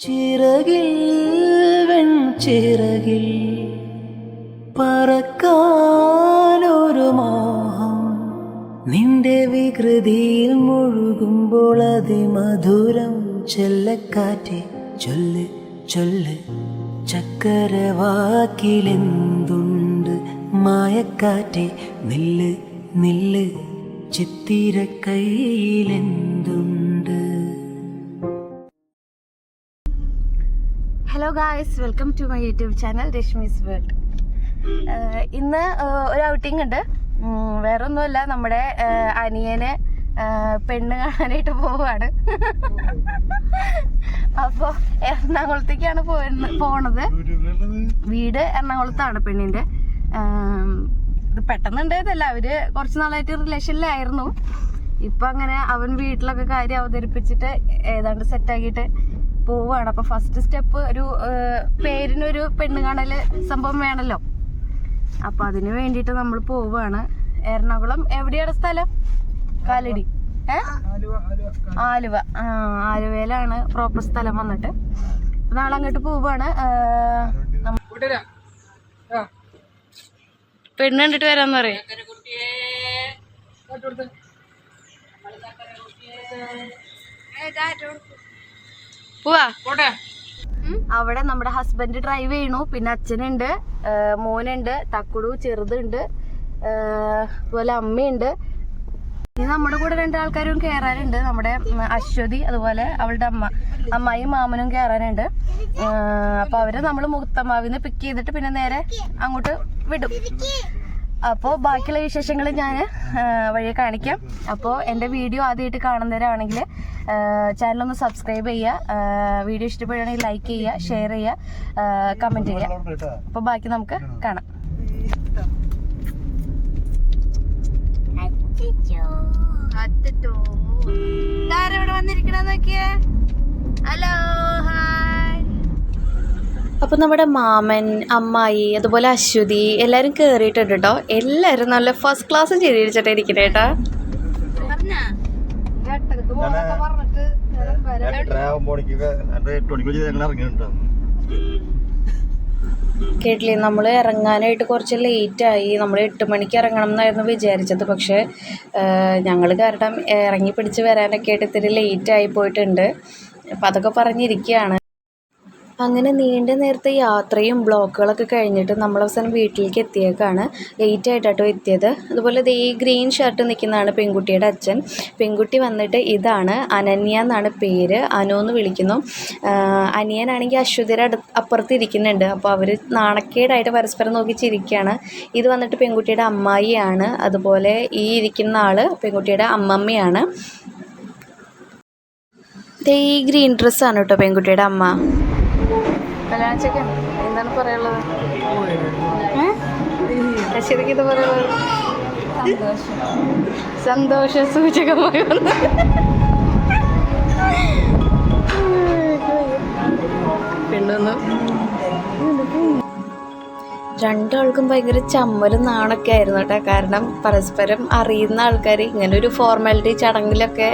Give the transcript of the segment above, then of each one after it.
ചിറകിൽ വെൺചിറകിൽ പറക്കാനൊരു മോഹം. നിന്റെ വികൃതിയിൽ മുഴുകുമ്പോൾ അതിമധുരം ചെല്ലക്കാറ്റെ. ചൊല്ല് ചൊല്ല് ചക്കരവാക്കിലെന്തുണ്ട് മായക്കാറ്റി? നില്ല് നില്ല് Chithira hello guys welcome to my YouTube channel Reshmi's world ഇന്ന് ഒരു ഔട്ടിംഗ് ഉണ്ട്. വേറെ ഒന്നുമല്ല നമ്മുടെ അനിയനെ അനിയന് പെണ്ണ് കാണാനായിട്ട് പോവാണ്. അപ്പോ എറണാകുളത്തേക്കാണ് പോണത്. വീട് എറണാകുളത്താണ് പെണ്ണിന്റെ. പെട്ടെന്നുണ്ടായതല്ല അവർ കുറച്ച് നാളായിട്ട് റിലേഷനിലായിരുന്നു. ഇപ്പൊ അങ്ങനെ അവൻ വീട്ടിലൊക്കെ കാര്യം അവതരിപ്പിച്ചിട്ട് ഏതാണ്ട് സെറ്റാക്കിയിട്ട് പോവാണ്. അപ്പൊ ഫസ്റ്റ് സ്റ്റെപ്പ് ഒരു പേരിനൊരു പെണ്ണ് കാണൽ സംഭവം വേണല്ലോ. അപ്പൊ അതിന് വേണ്ടിയിട്ട് നമ്മൾ പോവാണ്. എറണാകുളം എവിടെയാണ് സ്ഥലം? കാലടി. ഏ? ആലുവ. ആ ആലുവയിലാണ് പ്രോപ്പർ സ്ഥലം വന്നിട്ട്. നാളെ അങ്ങോട്ട് പോവാണ്. പെണ്ണ് കണ്ടിട്ട് വരാന്ന് പറയാം. പോവാ അവിടെ നമ്മുടെ ഹസ്ബൻഡ് ഡ്രൈവ് ചെയ്യണു പിന്നെ അച്ഛനുണ്ട് മോനുണ്ട് തക്കുടു ചെറുതുണ്ട് അതുപോലെ അമ്മയുണ്ട്. ഇനി നമ്മുടെ കൂടെ രണ്ടാൾക്കാരും കയറാനുണ്ട് നമ്മുടെ അശ്വതി അതുപോലെ അവളുടെ അമ്മ അമ്മായും മാമനും കയറാനുണ്ട് അപ്പൊ അവരെ നമ്മൾ മുക്തമാവിന്ന് പിക്ക് ചെയ്തിട്ട് പിന്നെ നേരെ അങ്ങോട്ട് വിടും. അപ്പോൾ ബാക്കിയുള്ള വിശേഷങ്ങൾ ഞാൻ വഴി കാണിക്കാം. അപ്പോൾ എന്റെ വീഡിയോ ആദ്യമായിട്ട് കാണുന്നവരാണെങ്കിൽ ചാനലൊന്ന് സബ്സ്ക്രൈബ് ചെയ്യുക വീഡിയോ ഇഷ്ടപ്പെടുകയാണെങ്കിൽ ലൈക്ക് ചെയ്യുക ഷെയർ ചെയ്യുക കമന്റ് ചെയ്യുക. അപ്പോൾ ബാക്കി നമുക്ക് കാണാം. ഇവിടെ നോക്കിയേ? Hello hi. അപ്പോൾ നമ്മുടെ മാമൻ അമ്മായി അതുപോലെ അശ്വതി എല്ലാവരും കയറിയിട്ടുണ്ട് കേട്ടോ എല്ലാവരും നല്ല ഫസ്റ്റ് ക്ലാസ് ചെയ്തിരിച്ചിട്ട് ഇരിക്കണേ കേട്ടോ കേട്ടില്ലേ? നമ്മൾ ഇറങ്ങാനായിട്ട് കുറച്ച് ആയി. നമ്മൾ എട്ട് മണിക്ക് ഇറങ്ങണം എന്നായിരുന്നു വിചാരിച്ചത്. പക്ഷേ ഞങ്ങൾ കാരണം ഇറങ്ങി പിടിച്ച് വരാനൊക്കെ ആയിട്ട് ഇത്തിരി ആയി പോയിട്ടുണ്ട്. അപ്പം അതൊക്കെ പറഞ്ഞിരിക്കുകയാണ് അങ്ങനെ നീണ്ട നേരത്തെ യാത്രയും ബ്ലോക്കുകളൊക്കെ കഴിഞ്ഞിട്ട് നമ്മൾ അവസാനം വീട്ടിലേക്ക് എത്തിയേക്കാണ്. ലേറ്റ് ആയിട്ടാട്ടോ എത്തിയത്. അതുപോലെ ഈ ഗ്രീൻ ഷർട്ട് നിൽക്കുന്നതാണ് പെൺകുട്ടിയുടെ അച്ഛൻ. പെൺകുട്ടി വന്നിട്ട് ഇതാണ് അനന്യ എന്നാണ് പേര്. അനു എന്ന് വിളിക്കുന്നു. അനിയനാണെങ്കിൽ അശ്വതിയുടെ അടുത്ത് അപ്പുറത്ത് ഇരിക്കുന്നുണ്ട്. അപ്പോൾ അവർ നാണക്കേടായിട്ട് പരസ്പരം നോക്കി ചിരിക്കുകയാണ്. ഇത് വന്നിട്ട് പെൺകുട്ടിയുടെ അമ്മായിയാണ്. അതുപോലെ ഈ ഇരിക്കുന്ന ആൾ പെൺകുട്ടിയുടെ അമ്മമ്മയാണ്. ഈ ഗ്രീൻ ഡ്രസ്സാണ് കേട്ടോ പെൺകുട്ടിയുടെ അമ്മ. കല്യാണച്ചക്കൻ എന്താണ് പറയാനുള്ളത്? ശരിക്കും ഇത് പറയുന്നത് സന്തോഷ. സൂചകമായി വന്നു പെണ്ണൊന്നും രണ്ടാൾക്കും ഭയങ്കര ചമ്മലും നാണൊക്കെ ആയിരുന്നു കേട്ടോ. കാരണം പരസ്പരം അറിയുന്ന ആൾക്കാർ ഇങ്ങനെ ഒരു ഫോർമാലിറ്റി ചടങ്ങിലൊക്കെ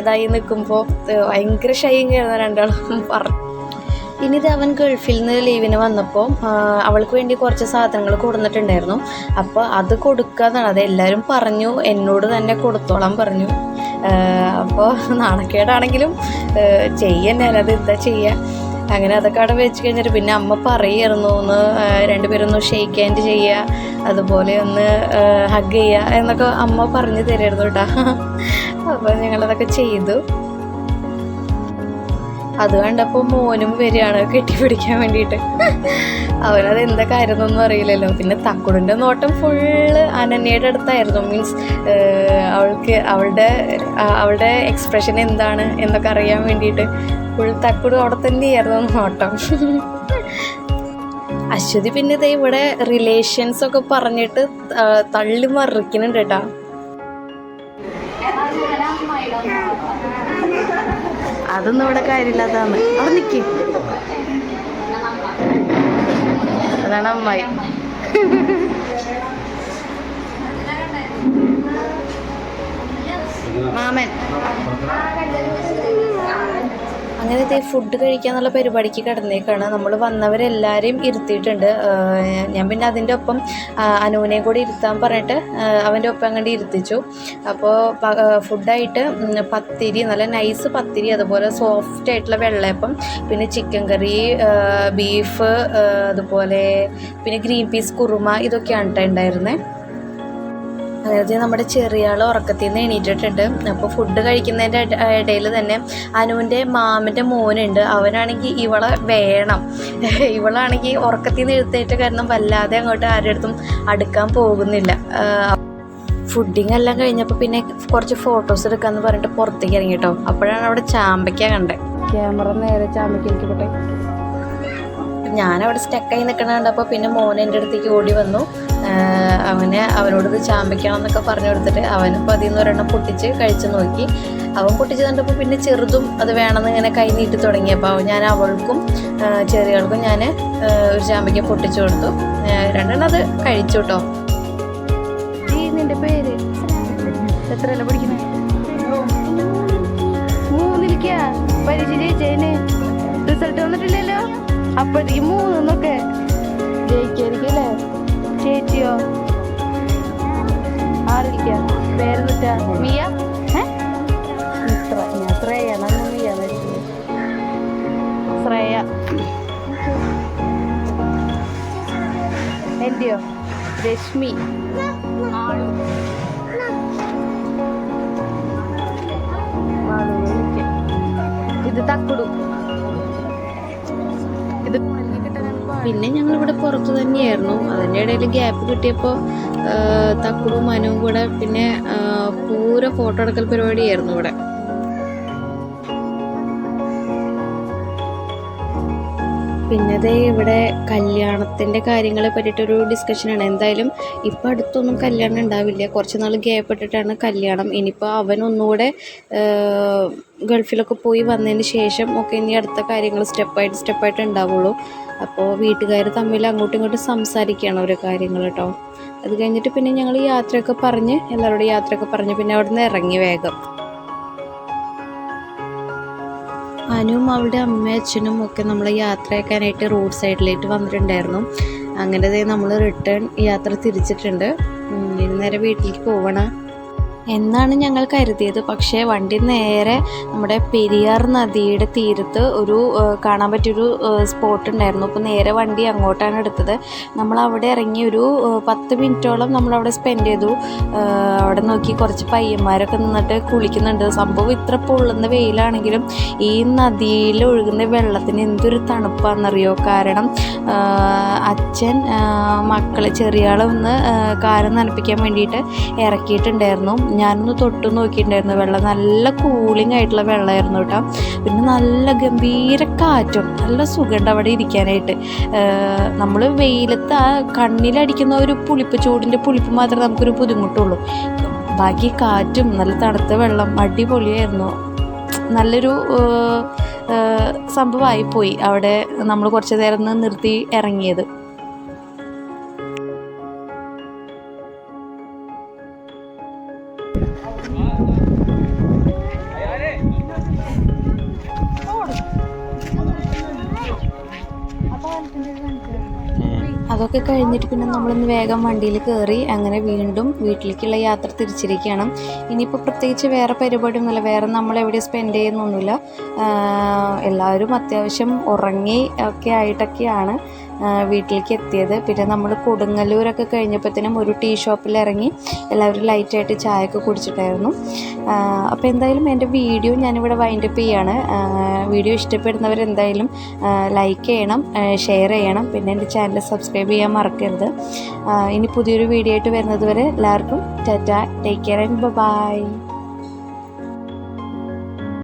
ഇതായി നിൽക്കുമ്പോൾ ഭയങ്കര ഷൈങ്ങായിരുന്നു രണ്ടാളും. പറഞ്ഞു ഇനി അവൻ ഗൾഫിൽ നിന്ന് ലീവിന് വന്നപ്പോൾ അവൾക്ക് വേണ്ടി കുറച്ച് സാധനങ്ങൾ കൊടുത്തിട്ടുണ്ടായിരുന്നു അപ്പോൾ അത് കൊടുക്കാന്നാണ് അത് എല്ലാവരും പറഞ്ഞു എന്നോട് തന്നെ കൊടുത്തോളാൻ പറഞ്ഞു. അപ്പോൾ നാണക്കേടാണെങ്കിലും ചെയ്യന്നെ അത് എന്താ ചെയ്യുക അങ്ങനെ അതൊക്കെ അവിടെ വെച്ച് കഴിഞ്ഞിട്ട് പിന്നെ അമ്മ പറയായിരുന്നു ഒന്ന് രണ്ടുപേരൊന്ന് ഷെയ്ക്ക് ഹാൻഡ് ചെയ്യുക അതുപോലെ ഒന്ന് ഹഗ് ചെയ്യുക എന്നൊക്കെ അമ്മ പറഞ്ഞു തരായിരുന്നു കേട്ടോ. അപ്പോൾ ഞങ്ങളതൊക്കെ ചെയ്തു. അത് കണ്ടപ്പോൾ മോനും വരികയാണ് കെട്ടിപ്പിടിക്കാൻ വേണ്ടിയിട്ട്. അവനത് എന്താ കാര്യമൊന്നും അറിയില്ലല്ലോ. പിന്നെ തക്കുടിന്റെ നോട്ടം ഫുള്ള് അനന്യയുടെ അടുത്തായിരുന്നു. മീൻസ് അവൾക്ക് അവളുടെ അവളുടെ എക്സ്പ്രഷൻ എന്താണ് എന്നൊക്കെ അറിയാൻ വേണ്ടിയിട്ട്. ഫുൾ തക്കുട് അവിടെ തന്നെയായിരുന്നു നോട്ടം. അശ്വതി പിന്നെ ഇതേ ഇവിടെ റിലേഷൻസ് ഒക്കെ പറഞ്ഞിട്ട് തള്ളി മറിക്കുന്നുണ്ട് കേട്ടോ. അതൊന്നും ഇവിടെ കാര്യമില്ലാത്തതാണ്. അവിടെ നിൽക്കി അതാണ് അമ്മായി. മാമൻ. അങ്ങനെ ഇതേ ഫുഡ് കഴിക്കാന്നുള്ള പരിപാടിക്ക് കിടന്നേക്കാണ്. നമ്മൾ വന്നവരെല്ലാവരെയും ഇരുത്തിയിട്ടുണ്ട്. ഞാൻ പിന്നെ അതിന്റെ ഒപ്പം അനുവിനെ അനുവിനെയും കൂടി ഇരുത്താൻ പറഞ്ഞിട്ട് അവന്റെ ഒപ്പം അങ്ങോട്ട് ഇരുത്തിച്ചു. അപ്പോൾ ഫുഡായിട്ട് പത്തിരി നല്ല നൈസ് പത്തിരി അതുപോലെ സോഫ്റ്റ് ആയിട്ടുള്ള വെള്ളയപ്പം പിന്നെ ചിക്കൻ കറി ബീഫ് അതുപോലെ പിന്നെ ഗ്രീൻ പീസ് കുറുമ ഇതൊക്കെയാണ് കേട്ടോ ഉണ്ടായിരുന്നത് അതായത് നമ്മുടെ ചെറിയ ആൾ ഉറക്കത്തിൽ നിന്ന് എണീറ്റിട്ടുണ്ട് അപ്പോൾ ഫുഡ് കഴിക്കുന്നതിന്റെ ഇടയിൽ തന്നെ അനുവിന്റെ മാമന്റെ മോനുണ്ട്. അവനാണെങ്കിൽ ഇവളെ വേണം. ഇവളാണെങ്കിൽ ഉറക്കത്തിൽ നിന്ന് എഴുത്തേറ്റ കാരണം വല്ലാതെ അങ്ങോട്ട് ആരുടെ അടുത്തും അടുക്കാൻ പോകുന്നില്ല. ഫുഡിങ് എല്ലാം കഴിഞ്ഞപ്പോൾ പിന്നെ കുറച്ച് ഫോട്ടോസ് എടുക്കാമെന്ന് പറഞ്ഞിട്ട് പുറത്തേക്ക് ഇറങ്ങി കേട്ടോ അപ്പോഴാണ് അവിടെ ചാമ്പയ്ക്ക കണ്ടേ. ക്യാമറ നേരെ ചാമ്പയ്ക്ക് പോട്ടെ. ഞാനവിടെ സ്റ്റക്കായി നിൽക്കണ കണ്ടപ്പോൾ പിന്നെ മോൻ എന്റെ അടുത്തേക്ക് ഓടി വന്നു. അവന് അവനോട് ഇത് ചാമ്പിക്കണം എന്നൊക്കെ പറഞ്ഞു കൊടുത്തിട്ട് അവനിപ്പോൾ അതിൽ നിന്ന് ഒരെണ്ണം പൊട്ടിച്ച് കഴിച്ചു നോക്കി. അവൻ പൊട്ടിച്ച് കണ്ടപ്പോൾ പിന്നെ ചെറുതും അത് വേണമെന്ന് ഇങ്ങനെ കൈ നീട്ടി തുടങ്ങിയപ്പോൾ അവൻ ഞാൻ അവൾക്കും ചെറിയൾക്കും ഞാൻ ഒരു ചാമ്പയ്ക്ക പൊട്ടിച്ചു കൊടുത്തു. രണ്ടെണ്ണം അത് കഴിച്ചു കേട്ടോ. നിന്റെ പേര്? എത്രയല്ല പഠിക്കുന്നത് മൂന്നിലേക്കാ? പരീക്ഷ റിസൾട്ട് വന്നിട്ടില്ലല്ലോ? അപ്പോഴത്തേക്ക് മൂന്നൊക്കെ ജയിക്കായിരിക്കല്ലേ ചേച്ചിയോ? ആറിരിക്ക പേരെന്നിട്ട മിയ? ശ്രേയ. നമ്മൾ മിയ ശ്രേയ. എന്റെയോ? രശ്മി. വിളിക്കാം. ഇത് തക്കുടു. പിന്നെ ഞങ്ങൾ ഇവിടെ പുറത്ത് തന്നെയായിരുന്നു. അതിന്റെ ഇടയിൽ ഗ്യാപ്പ് കിട്ടിയപ്പോൾ തക്കുവും മനുവും കൂടെ പിന്നെ പൂര ഫോട്ടോ എടുക്കൽ പരിപാടിയായിരുന്നു ഇവിടെ. പിന്നെ ദേ ഇവിടെ കല്യാണത്തിന്റെ കാര്യങ്ങളെ പറ്റിയിട്ടൊരു ഡിസ്കഷനാണ് എന്തായാലും ഇപ്പം അടുത്തൊന്നും കല്യാണം ഉണ്ടാവില്ല. കുറച്ച് നാൾ ഗ്യാപ്പ് ഇട്ടിട്ടാണ് കല്യാണം. ഇനിയിപ്പോൾ അവൻ ഒന്നുകൂടെ ഗൾഫിലൊക്കെ പോയി വന്നതിന് ശേഷം ഒക്കെ ഇനി അടുത്ത കാര്യങ്ങൾ സ്റ്റെപ്പായിട്ട് സ്റ്റെപ്പായിട്ട് ഉണ്ടാവുള്ളൂ. അപ്പോൾ വീട്ടുകാർ തമ്മിൽ അങ്ങോട്ടും ഇങ്ങോട്ടും സംസാരിക്കുകയാണ് ഓരോ കാര്യങ്ങൾ കേട്ടോ അത് കഴിഞ്ഞിട്ട് പിന്നെ ഞങ്ങൾ യാത്രയൊക്കെ പറഞ്ഞ് എല്ലാവരോടും യാത്രയൊക്കെ പറഞ്ഞ് പിന്നെ അവിടെ നിന്ന് ഇറങ്ങി വേഗം. അനുവും അവളുടെ അമ്മയും അച്ഛനും ഒക്കെ നമ്മൾ യാത്രയാക്കാനായിട്ട് റോഡ് സൈഡിലേക്ക് വന്നിട്ടുണ്ടായിരുന്നു. അങ്ങനെ നമ്മൾ റിട്ടേൺ യാത്ര തിരിച്ചിട്ടുണ്ട്. ഇന്നേരം വീട്ടിലേക്ക് പോവണം. എന്നാണ് ഞങ്ങൾ കരുതിയത്. പക്ഷേ വണ്ടി നേരെ നമ്മുടെ പെരിയാർ നദിയുടെ തീരത്ത് ഒരു കാണാൻ പറ്റിയൊരു സ്പോട്ട് ഉണ്ടായിരുന്നു. അപ്പോൾ നേരെ വണ്ടി അങ്ങോട്ടാണ് എടുത്തത്. നമ്മൾ അവിടെ ഇറങ്ങി ഒരു പത്ത് മിനിറ്റോളം നമ്മളവിടെ സ്പെൻഡ് ചെയ്തു. അവിടെ നോക്കി കുറച്ച് പയ്യന്മാരൊക്കെ നിന്നിട്ട് കുളിക്കുന്നുണ്ട്. സംഭവം ഇത്ര പൊള്ളുന്ന വെയിലാണെങ്കിലും ഈ നദിയിൽ ഒഴുകുന്ന വെള്ളത്തിന് എന്തൊരു തണുപ്പാണെന്നറിയോ? കാരണം അച്ഛൻ മക്കളെ ചെറിയ ആളെ ഒന്ന് നനപ്പിക്കാൻ വേണ്ടിയിട്ട് ഇറക്കിയിട്ടുണ്ടായിരുന്നു. ഞാനൊന്ന് തൊട്ട് നോക്കിയിട്ടുണ്ടായിരുന്നു. വെള്ളം നല്ല കൂളിംഗ് ആയിട്ടുള്ള വെള്ളമായിരുന്നു കേട്ടോ. പിന്നെ നല്ല ഗംഭീര കാറ്റും നല്ല സുഖമുണ്ട് അവിടെ ഇരിക്കാനായിട്ട്. നമ്മൾ വെയിലത്ത് ആ കണ്ണിലടിക്കുന്ന ഒരു പുളിപ്പ് ചൂടിന്റെ പുളിപ്പ് മാത്രമേ നമുക്കൊരു ബുദ്ധിമുട്ടുള്ളൂ. ബാക്കി കാറ്റും നല്ല തണുത്ത വെള്ളം അടിപൊളിയായിരുന്നു. നല്ലൊരു ഏഹ്, ഏഹ്, പോയി അവിടെ നമ്മൾ കുറച്ച് നേരം നിർത്തി ഇറങ്ങിയത്. അതൊക്കെ കഴിഞ്ഞിട്ട് പിന്നെ നമ്മളൊന്ന് വേഗം വണ്ടിയിൽ കയറി അങ്ങനെ വീണ്ടും വീട്ടിലേക്കുള്ള യാത്ര തിരിച്ചിരിക്കുകയാണ്. ഇനിയിപ്പോൾ പ്രത്യേകിച്ച് വേറെ പരിപാടിയൊന്നുമില്ല. വേറെ നമ്മൾ എവിടെ സ്പെൻഡ് ചെയ്യുന്നൊന്നുമില്ല എല്ലാവരും അത്യാവശ്യം ഉറങ്ങി ഒക്കെ ആയിട്ടൊക്കെയാണ്. വീട്ടിലേക്ക് എത്തിയത്. പിന്നെ നമ്മൾ കൊടുങ്ങല്ലൂരൊക്കെ കഴിഞ്ഞപ്പോഴത്തേനും ഒരു ടീ ഷോപ്പിൽ ഇറങ്ങി എല്ലാവരും ലൈറ്റായിട്ട് ചായയൊക്കെ കുടിച്ചിട്ടായിരുന്നു. അപ്പോൾ എന്തായാലും എന്റെ വീഡിയോ ഞാനിവിടെ വൈൻഡപ്പ് ചെയ്യാണ്. വീഡിയോ ഇഷ്ടപ്പെടുന്നവർ എന്തായാലും ലൈക്ക് ചെയ്യണം ഷെയർ ചെയ്യണം. പിന്നെ എന്റെ ചാനൽ സബ്സ്ക്രൈബ് ചെയ്യാൻ മറക്കരുത്. ഇനി പുതിയൊരു വീഡിയോ ആയിട്ട് വരുന്നതുവരെ എല്ലാവർക്കും tata. Take care and bye